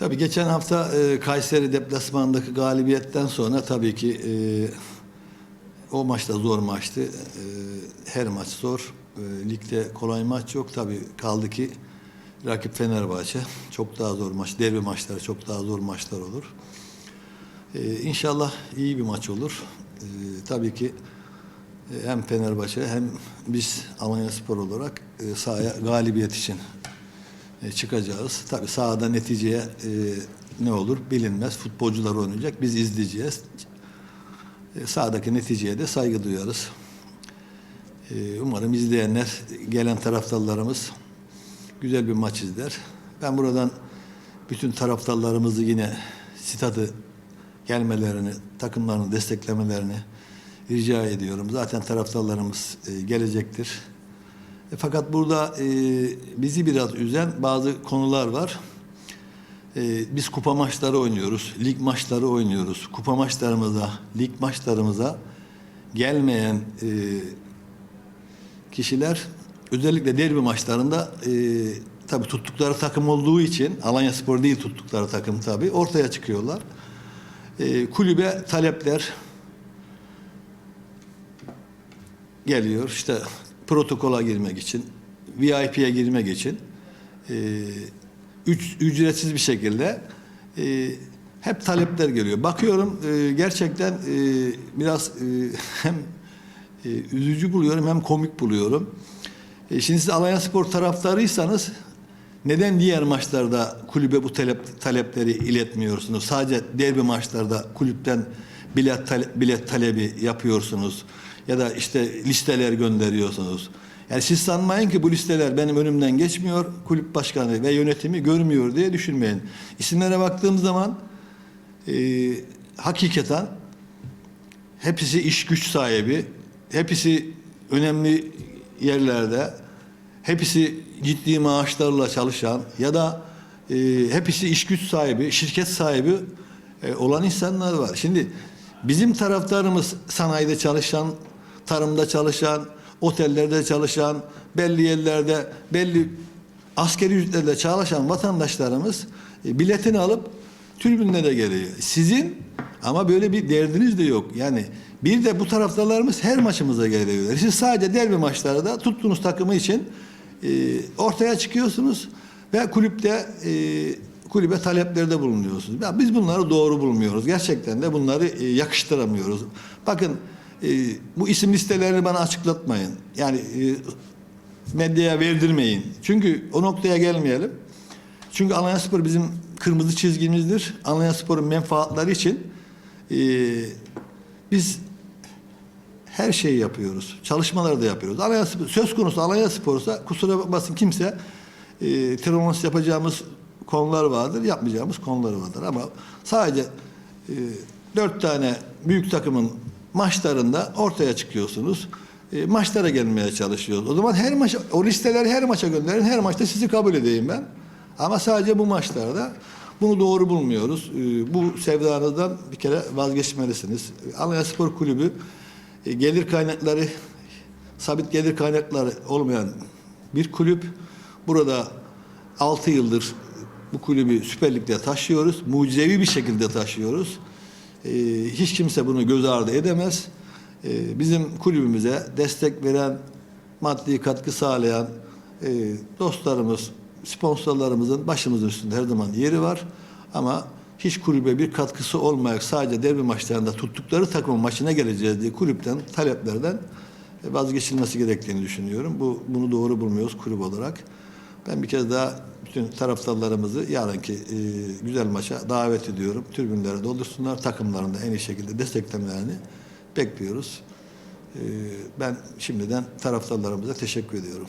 Tabii geçen hafta e, Kayseri deplasmanındaki galibiyetten sonra tabii ki e, o maçta zor maçtı. E, her maç zor. E, ligde kolay maç yok. Tabii kaldı ki rakip Fenerbahçe. Çok daha zor maç. Derbi maçları çok daha zor maçlar olur. E, inşallah iyi bir maç olur. E, tabii ki e, hem Fenerbahçe hem biz Alanya Spor olarak e, sahaya galibiyet için çıkacağız. Tabii sahada neticeye e, ne olur bilinmez. Futbolcular oynayacak. Biz izleyeceğiz. E, sahadaki neticeye de saygı duyarız. E, umarım izleyenler, gelen taraftarlarımız güzel bir maç izler. Ben buradan bütün taraftarlarımızı yine stadı gelmelerini, takımlarını desteklemelerini rica ediyorum. Zaten taraftarlarımız e, gelecektir. Fakat burada e, bizi biraz üzen bazı konular var. E, biz kupa maçları oynuyoruz, lig maçları oynuyoruz. Kupa maçlarımıza, lig maçlarımıza gelmeyen e, kişiler özellikle derbi maçlarında e, tabii tuttukları takım olduğu için Alanya Spor değil tuttukları takım tabii ortaya çıkıyorlar. E, kulübe talepler geliyor. İşte protokola girmek için, VIP'ye girmek için e, üç, ücretsiz bir şekilde e, hep talepler geliyor. Bakıyorum e, gerçekten e, biraz e, hem e, üzücü buluyorum hem komik buluyorum. E, şimdi siz Alanya Spor taraftarıysanız neden diğer maçlarda kulübe bu talep, talepleri iletmiyorsunuz? Sadece derbi maçlarda kulüpten bilet, bilet talebi yapıyorsunuz ya da işte listeler gönderiyorsunuz. Yani siz sanmayın ki bu listeler benim önümden geçmiyor, kulüp başkanı ve yönetimi görmüyor diye düşünmeyin. İsimlere baktığım zaman e, hakikaten hepsi iş güç sahibi, hepsi önemli yerlerde, hepsi ciddi maaşlarla çalışan ya da e, hepsi iş güç sahibi, şirket sahibi e, olan insanlar var. Şimdi bizim taraftarımız sanayide çalışan, tarımda çalışan, otellerde çalışan, belli yerlerde, belli askeri ücretlerde çalışan vatandaşlarımız e, biletini alıp tribünlere geliyor. Sizin ama böyle bir derdiniz de yok. Yani bir de bu taraftarlarımız her maçımıza geliyorlar. Siz sadece derbi maçlarda tuttuğunuz takımı için e, ortaya çıkıyorsunuz ve kulüpte e, kulübe taleplerde bulunuyorsunuz. Ya biz bunları doğru bulmuyoruz. Gerçekten de bunları e, yakıştıramıyoruz. Bakın e, bu isim listelerini bana açıklatmayın. Yani e, medyaya verdirmeyin. Çünkü o noktaya gelmeyelim. Çünkü Alanya Spor bizim kırmızı çizgimizdir. Alanya Spor'un menfaatleri için e, biz her şeyi yapıyoruz. Çalışmaları da yapıyoruz. Alanya söz konusu Alanya Spor'sa kusura bakmasın kimse e, yapacağımız konular vardır, yapmayacağımız konular vardır. Ama sadece e, dört tane büyük takımın maçlarında ortaya çıkıyorsunuz. E, maçlara gelmeye çalışıyoruz. O zaman her maç, o listeleri her maça gönderin. Her maçta sizi kabul edeyim ben. Ama sadece bu maçlarda bunu doğru bulmuyoruz. E, bu sevdanızdan bir kere vazgeçmelisiniz. Alanya Spor Kulübü e, gelir kaynakları sabit gelir kaynakları olmayan bir kulüp. Burada 6 yıldır bu kulübü Süper Lig'de taşıyoruz. Mucizevi bir şekilde taşıyoruz. Ee, hiç kimse bunu göz ardı edemez. Ee, bizim kulübümüze destek veren, maddi katkı sağlayan e, dostlarımız, sponsorlarımızın başımızın üstünde her zaman yeri var. Ama hiç kulübe bir katkısı olmayarak sadece derbi maçlarında tuttukları takımın maçına geleceğiz diye kulüpten, taleplerden vazgeçilmesi gerektiğini düşünüyorum. Bu bunu doğru bulmuyoruz kulüp olarak. Ben bir kez daha bütün taraftarlarımızı yarınki e, güzel maça davet ediyorum. Tribünlere doldursunlar. Takımlarını da en iyi şekilde desteklemelerini bekliyoruz. E, ben şimdiden taraftarlarımıza teşekkür ediyorum.